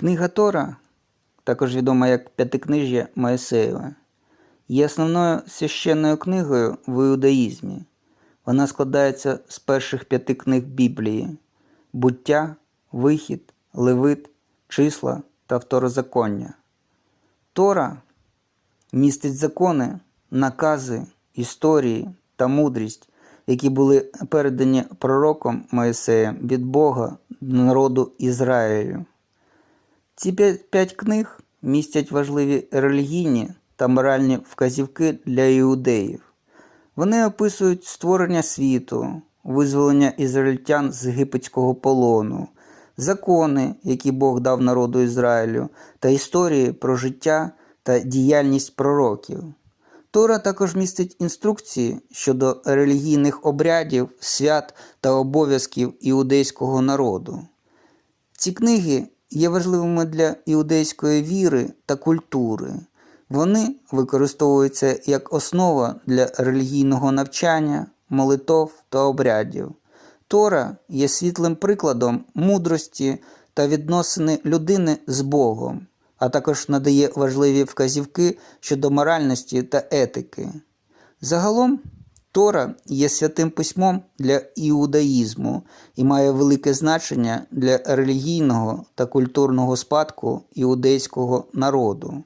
Книга Тора, також відома як П'ятикнижжя Моїсеєва, є основною священною книгою в іудаїзмі. Вона складається з перших п'яти книг Біблії буття, вихід, левит, числа та второзаконня. Тора містить закони, накази, історії та мудрість, які були передані пророком Моїсеєм від Бога народу Ізраїлю. Ці п'ять, книг містять важливі релігійні та моральні вказівки для іудеїв. Вони описують створення світу, визволення ізраїльтян з єгипетського полону, закони, які Бог дав народу Ізраїлю, та історії про життя та діяльність пророків. Тора також містить інструкції щодо релігійних обрядів, свят та обов'язків іудейського народу. Ці книги є важливими для іудейської віри та культури. Вони використовуються як основа для релігійного навчання, молитов та обрядів. Тора є світлим прикладом мудрості та відносини людини з Богом, а також надає важливі вказівки щодо моральності та етики. Загалом, Тора є святим письмом для іудаїзму і має велике значення для релігійного та культурного спадку іудейського народу.